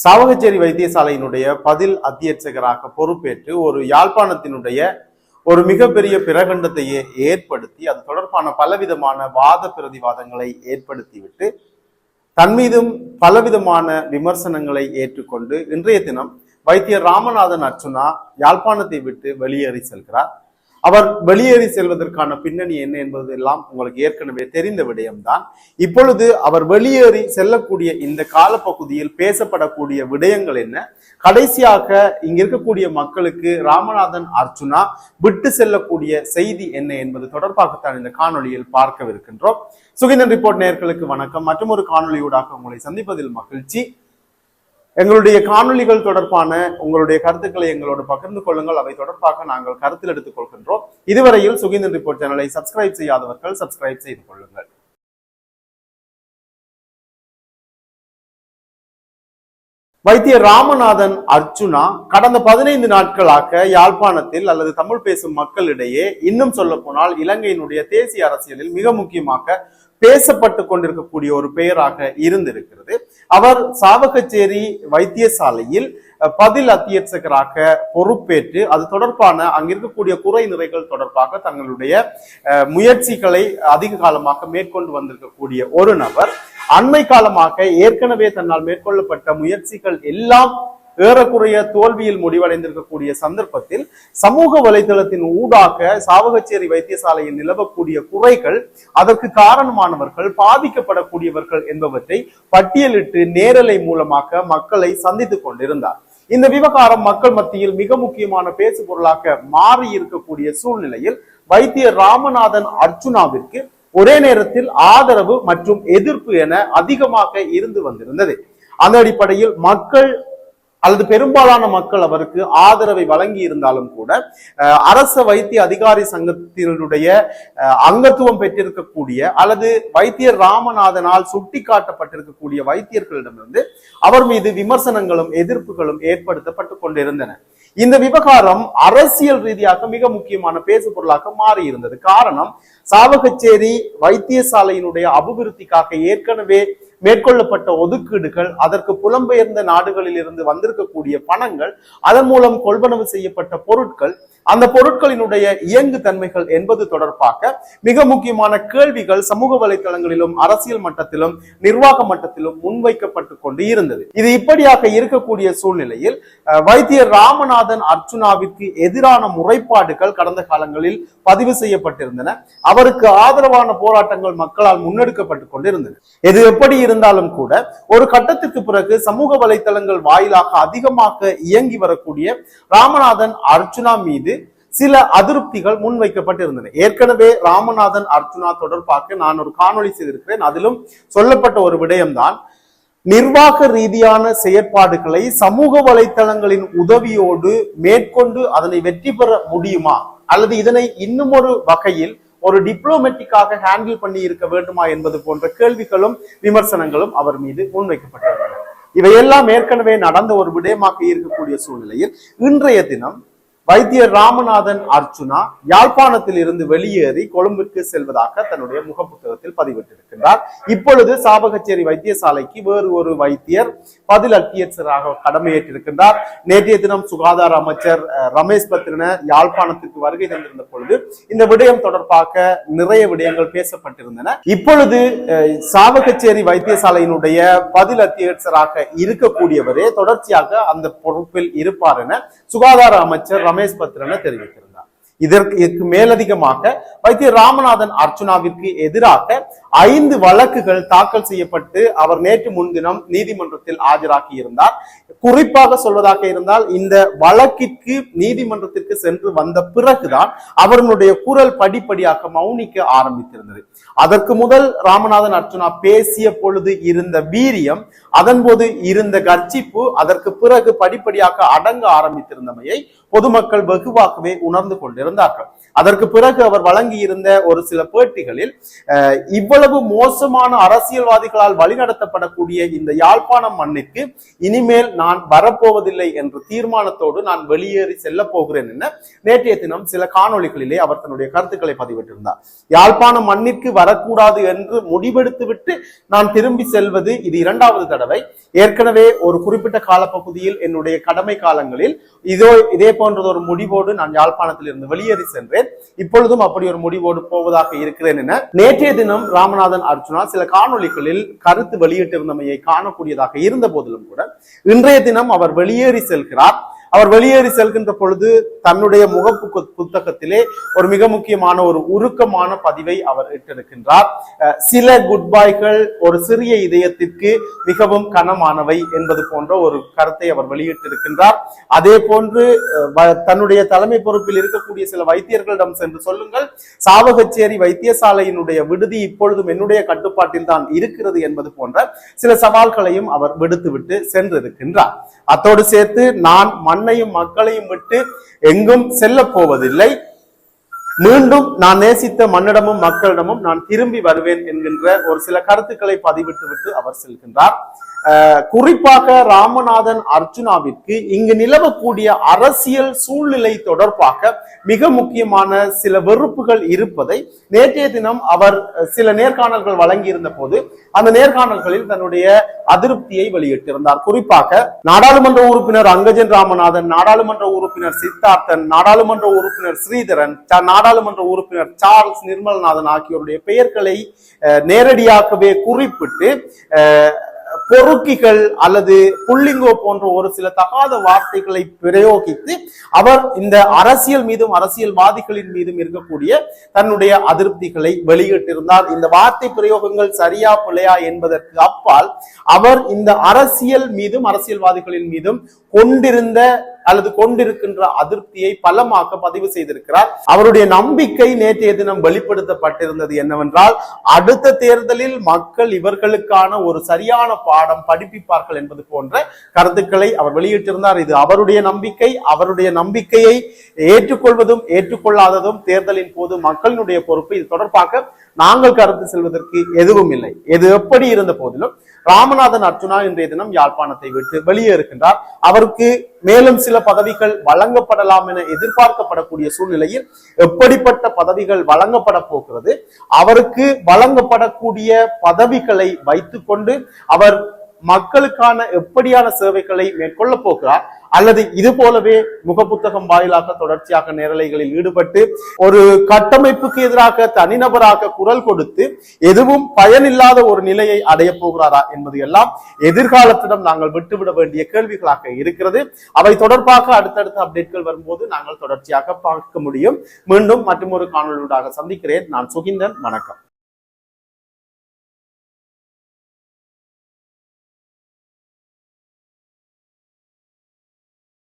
சாவகச்சேரி வைத்தியசாலையினுடைய பதில் அத்தியட்சகராக பொறுப்பேற்று ஒரு யாழ்ப்பாணத்தினுடைய ஒரு மிகப்பெரிய பிரகண்டத்தை ஏற்படுத்தி அது தொடர்பான பலவிதமான வாத பிரதிவாதங்களை ஏற்படுத்திவிட்டு தன் மீதும் பலவிதமான விமர்சனங்களை ஏற்றுக்கொண்டு இன்றைய தினம் வைத்தியர் ராமநாதன் அர்ச்சுனா யாழ்ப்பாணத்தை விட்டு வெளியேறி செல்கிறார். அவர் வெளியேறி செல்வதற்கான பின்னணி என்ன என்பதெல்லாம் உங்களுக்கு ஏற்கனவே தெரிந்த விடயம்தான். இப்பொழுது அவர் வெளியேறி செல்லக்கூடிய இந்த காலப்பகுதியில் பேசப்படக்கூடிய விடயங்கள் என்ன? கடைசியாக இங்க இருக்கக்கூடிய மக்களுக்கு ராமநாதன் அர்ச்சுனா விட்டு செல்லக்கூடிய செய்தி என்ன என்பது தொடர்பாகத்தான் இந்த காணொளியில் பார்க்கவிருக்கின்றோம். சுகிந்தன் ரிப்போர்ட் நேர்களுக்கு வணக்கம். மற்றும் ஒரு காணொலியூடாக உங்களை சந்திப்பதில் மகிழ்ச்சி. எங்களுடைய காணொலிகள் தொடர்பான உங்களுடைய கருத்துக்களை எங்களோடு பகிர்ந்து கொள்ளுங்கள். அவை தொடர்பாக நாங்கள் கருத்தில் எடுத்துக் கொள்கின்றோம். இதுவரையில் சுகிந்தன் ரிப்போர்ட் சேனலை சப்ஸ்கிரைப் செய்யாதவர்கள் சப்ஸ்கிரைப் செய்து கொள்ளுங்கள். வைத்திய ராமநாதன் அர்ச்சுனா கடந்த பதினைந்து நாட்களாக யாழ்ப்பாணத்தில் அல்லது தமிழ் பேசும் மக்களிடையே இன்னும் சொல்ல போனால் இலங்கையினுடைய தேசிய அரசியலில் மிக முக்கியமாக பேசப்பட்டு கொண்டிருக்கக்கூடிய ஒரு பெயராக இருந்திருக்கிறது. அவர் சாவகச்சேரி வைத்தியசாலையில் பதில் அத்தியட்சகராக பொறுப்பேற்று அது தொடர்பான அங்கிருக்கக்கூடிய குறை நிறைகள் தொடர்பாக தங்களுடைய முயற்சிகளை அதிக காலமாக மேற்கொண்டு வந்திருக்கக்கூடிய ஒரு நபர். அண்மை காலமாக ஏற்கனவே தன்னால் மேற்கொள்ளப்பட்ட முயற்சிகள் எல்லாம் ஏறக்குறைய தோல்வியில் முடிவடைந்திருக்கக்கூடிய சந்தர்ப்பத்தில் சமூக வலைதளத்தின் ஊடாக சாவகச்சேரி வைத்தியசாலையில் நிலவக்கூடிய குறைகள் அதற்கு காரணமானவர்கள் பாதிக்கப்படக்கூடியவர்கள் என்பவற்றை பட்டியலிட்டு நேரலை மூலமாக மக்களை சந்தித்துக் கொண்டிருந்தார். இந்த விவகாரம் மக்கள் மத்தியில் மிக முக்கியமான பேசு பொருளாக மாறி இருக்கக்கூடிய சூழ்நிலையில் வைத்தியர் ராமநாதன் அர்ஜுனாவிற்கு ஒரே நேரத்தில் ஆதரவு மற்றும் எதிர்ப்பு என அதிகமாக இருந்து வந்திருந்தது. அந்த அடிப்படையில் மக்கள் அல்லது பெரும்பாலான மக்கள் அவருக்கு ஆதரவை வழங்கி இருந்தாலும் கூட அரச வைத்திய அதிகாரி சங்கத்தினுடைய அங்கத்துவம் பெற்றிருக்கக்கூடிய அல்லது வைத்தியர் ராமநாதனால் சுட்டிக்காட்டப்பட்டிருக்கக்கூடிய வைத்தியர்களிடமிருந்து அவர் மீது விமர்சனங்களும் எதிர்ப்புகளும் ஏற்படுத்தப்பட்டு கொண்டிருந்தன. இந்த விவகாரம் அரசியல் ரீதியாக மிக முக்கியமான பேசு பொருளாக மாறி இருந்தது காரணம் சாவகச்சேரி வைத்தியசாலையினுடைய அபிவிருத்திக்காக ஏற்கனவே மேற்கொள்ளப்பட்ட ஒதுக்கீடுகள் அதற்கு புலம்பெயர்ந்த நாடுகளில் இருந்து வந்திருக்கக்கூடிய பணங்கள் அதன் மூலம் கொள்வனவு செய்யப்பட்ட பொருட்கள் அந்த பொருட்களினுடைய இயங்கு தன்மைகள் என்பது தொடர்பாக மிக முக்கியமான கேள்விகள் சமூக வலைத்தளங்களிலும் அரசியல் மட்டத்திலும் நிர்வாக மட்டத்திலும் முன்வைக்கப்பட்டு கொண்டு இருந்தது. இது இப்படியாக இருக்கக்கூடிய சூழ்நிலையில் வைத்தியர் ராமநாதன் அர்ச்சுனாவிற்கு எதிரான முறைப்பாடுகள் கடந்த காலங்களில் பதிவு செய்யப்பட்டிருந்தன. அவருக்கு ஆதரவான போராட்டங்கள் மக்களால் முன்னெடுக்கப்பட்டு கொண்டிருந்தன. இது எப்படி இருந்தாலும் கூட ஒரு கட்டத்திற்கு பிறகு சமூக வலைத்தளங்கள் வாயிலாக அதிகமாக இயங்கி வரக்கூடிய ராமநாதன் அர்ஜுனா மீது சில அதிருப்திகள் முன்வைக்கப்பட்டிருந்தன. ஏற்கனவே ராமநாதன் அர்ஜுனா தொடர்பாக நான் ஒரு காணொலி செய்திருக்கிறேன். அதிலும் சொல்லப்பட்ட ஒரு விடயம்தான் நிர்வாக ரீதியான செயற்பாடுகளை சமூக வலைத்தளங்களின் உதவியோடு மேற்கொண்டு அதனை வெற்றி பெற முடியுமா? அல்லது இதனை இன்னும் ஒரு வகையில் ஒரு டிப்ளோமேட்டிக்காக ஹேண்டில் பண்ணி இருக்க வேண்டுமா என்பது போன்ற கேள்விகளும் விமர்சனங்களும் அவர் மீது முன்வைக்கப்பட்டுள்ளன இவையெல்லாம் ஏற்கனவே நடந்த ஒரு விடயமாக இருக்கக்கூடிய சூழ்நிலையில் இன்றைய தினம் வைத்தியர் ராமநாதன் அர்ச்சுனா யாழ்ப்பாணத்தில் இருந்து வெளியேறி கொழும்பிற்கு செல்வதாக தன்னுடைய முகப்புத்தகத்தில் பதிவிட்டிருக்கின்றார். இப்பொழுது சாபகச்சேரி வைத்தியசாலைக்கு வேறு ஒரு வைத்தியர் பதில் அத்தியட்சராக கடமையேற்றிருக்கின்றார். நேற்றைய தினம் சுகாதார அமைச்சர் ரமேஷ் பத்ரன யாழ்ப்பாணத்துக்கு வருகை தந்திருந்த பொழுது இந்த விடயம் தொடர்பாக நிறைய விடயங்கள் பேசப்பட்டிருந்தன. இப்பொழுது அஹ், சாவகச்சேரி வைத்தியசாலையினுடைய பதில் அத்தியட்சராக இருக்கக்கூடியவரே தொடர்ச்சியாக அந்த பொறுப்பில் இருப்பார் என சுகாதார அமைச்சர் ரமேஷ் பத்ரன தெரிவித்திருந்தார் இதற்கு இதற்கு மேலதிகமாக வைத்திய ராமநாதன் அர்ச்சுனாவிற்கு எதிராக ஐந்து வழக்குகள் தாக்கல் செய்யப்பட்டு அவர் நேற்று முன்தினம் நீதிமன்றத்தில் ஆஜராகி இருந்தார். குறிப்பாக சொல்வதாக இருந்தால் இந்த வழக்கிற்கு நீதிமன்றத்திற்கு சென்று வந்த பிறகுதான் அவர்களுடைய குரல் படிப்படியாக மௌனிக்க ஆரம்பித்திருந்தது. அதற்கு முதல் ராமநாதன் அர்ச்சுனா பேசிய பொழுது இருந்த வீரியம் அதன் போது இருந்த கர்ச்சிப்பு அதற்கு பிறகு படிப்படியாக அடங்க ஆரம்பித்திருந்தமையை பொதுமக்கள் வெகுவாகவே உணர்ந்து கொண்டிருந்தார் இருந்தார்கள். அதற்கு பிறகு அவர் வழங்கியிருந்த ஒரு சில பேட்டிகளில் இவ்வளவு மோசமான அரசியல்வாதிகளால் வழிநடத்தப்படக்கூடிய இந்த யாழ்ப்பாணம் மண்ணிற்கு இனிமேல் நான் வரப்போவதில்லை என்ற தீர்மானத்தோடு நான் வெளியேறி செல்ல போகிறேன் என நேற்றைய தினம் சில காணொலிகளிலே அவர் தன்னுடைய கருத்துக்களை பதிவிட்டிருந்தார். யாழ்ப்பாணம் மண்ணிற்கு வரக்கூடாது என்று முடிவெடுத்துவிட்டு நான் திரும்பி செல்வது இது இரண்டாவது தடவை. ஏற்கனவே ஒரு குறிப்பிட்ட காலப்பகுதியில் என்னுடைய கடமை காலங்களில் இதோ இதே போன்றது ஒரு முடிவோடு நான் யாழ்ப்பாணத்தில் இருந்து வெளியேறி சென்றேன். இப்பொழுதும் அப்படி ஒரு முடிவோடு போவதாக இருக்கிறேன் என நேற்றைய தினம் ராமநாதன் அர்ஜுனா சில காணொளிகளில் கருத்து வெளியிட்டிருந்தமையை காணக்கூடியதாக இருந்த போதிலும் கூட இன்றைய தினம் அவர் வெளியேறி செல்கிறார். அவர் வெளியேறி செல்கின்ற பொழுது தன்னுடைய முகப்பு புத்தகத்திலே ஒரு மிக முக்கியமான ஒரு உருக்கமான பதிவை அவர் இட்டிருக்கின்றார். சில குட் பாய்கள் ஒரு சிறிய இதயத்திற்கு மிகவும் கனமானவை என்பது போன்ற ஒரு கருத்தை அவர் வெளியிட்டிருக்கின்றார். அதே போன்று தன்னுடைய தலைமை பொறுப்பில் இருக்கக்கூடிய சில வைத்தியர்களிடம் சென்று சொல்லுங்கள். சாவகச்சேரி வைத்தியசாலையினுடைய விடுதி இப்பொழுதும் என்னுடைய கட்டுப்பாட்டில் தான் இருக்கிறது என்பது போன்ற சில சவால்களையும் அவர் விடுத்துவிட்டு சென்றிருக்கின்றார். அத்தோடு சேர்த்து நான் மண்ணையும் மக்களையும் விட்டு எங்கும் செல்ல போவதில்லை. மீண்டும் நான் நேசித்த மண்ணிடமும் மக்களிடமும் நான் திரும்பி வருவேன் என்கின்ற ஒரு சில கருத்துக்களை பதிவிட்டு விட்டு அவர் செல்கின்றார். குறிப்பாக ராமநாதன் அர்ஜுனாவிற்கு இங்கு நிலவக்கூடிய அரசியல் சூழ்நிலை தொடர்பாக மிக முக்கியமான சில வெறுப்புகள் இருப்பதை நேற்றைய தினம் அவர் சில நேர்காணல்கள் வழங்கியிருந்த போது அந்த நேர்காணல்களில் தன்னுடைய அதிருப்தியை வெளியிட்டிருந்தார். குறிப்பாக நாடாளுமன்ற உறுப்பினர் அங்கஜன் ராமநாதன் நாடாளுமன்ற உறுப்பினர் சித்தார்த்தன் நாடாளுமன்ற உறுப்பினர் ஸ்ரீதரன் நாடாளுமன்ற உறுப்பினர் சார்ல்ஸ் நிர்மல்நாதன் ஆகியோருடைய பெயர்களை அஹ், நேரடியாகவே குறிப்பிட்டு அஹ், பொறுக்கிகள் அல்லது புள்ளிங்கோ போன்ற ஒரு சில தகாத வார்த்தைகளை பிரயோகித்து அவர் இந்த அரசியல் மீதும் அரசியல்வாதிகளின் மீதும் இருக்கக்கூடிய தன்னுடைய அதிருப்திகளை வெளியிட்டிருந்தார். இந்த வார்த்தை பிரயோகங்கள் சரியா பிழையா என்பதற்கு அப்பால் அவர் இந்த அரசியல் மீதும் அரசியல்வாதிகளின் மீதும் கொண்டிருந்த அல்லது கொண்டிருக்கின்ற அதிருப்தியை பலமாக்க பதிவு செய்திருக்கிறார். அவருடைய நம்பிக்கை நேற்றைய தினம் வெளிப்படுத்தப்பட்டிருந்தது என்னவென்றால் அடுத்த தேர்தலில் மக்கள் இவர்களுக்கான ஒரு சரியான பாடம் படிப்பிப்பார்கள் என்பது போன்ற கருத்துக்களை அவர் வெளியிட்டிருந்தார். இது அவருடைய நம்பிக்கை அவருடைய நம்பிக்கையை ஏற்றுக்கொள்வதும் ஏற்றுக்கொள்ளாததும் தேர்தலின் போது மக்களினுடைய பொறுப்பு. இது தொடர்பாக நாங்கள் கருத்து செல்வதற்கு எதுவும் இல்லை. எது எப்படி இருந்த போதிலும் ராமநாதன் அர்ஜுனா இன்றைய தினம் யாழ்ப்பாணத்தை விட்டு வெளியே இருக்கின்றார். அவருக்கு மேலும் சில பதவிகள் வழங்கப்படலாம் என எதிர்பார்க்கப்படக்கூடிய சூழ்நிலையில் எப்படிப்பட்ட பதவிகள் வழங்கப்பட போகிறது அவருக்கு வழங்கப்படக்கூடிய பதவிகளை வைத்துக்கொண்டு அவர் மக்களுக்கான எப்படியான சேவைகளை மேற்கொள்ள போகிறார் அல்லது இது போலவே முகப்புத்தகம் வாயிலாக தொடர்ச்சியாக நேரலைகளில் ஈடுபட்டு ஒரு கட்டமைப்புக்கு எதிராக தனிநபராக குரல் கொடுத்து எதுவும் பயனில்லாத ஒரு நிலையை அடைய போகிறாரா என்பது எல்லாம் எதிர்காலத்திடம் நாங்கள் விட்டுவிட வேண்டிய கேள்விகளாக இருக்கிறது. அவை தொடர்பாக அடுத்தடுத்த அப்டேட்கள் வரும்போது நாங்கள் தொடர்ச்சியாக பார்க்க முடியும். மீண்டும் மற்றும் ஒரு காணொலியூடாக சந்திக்கிறேன். நான் சுகிந்தன். வணக்கம்.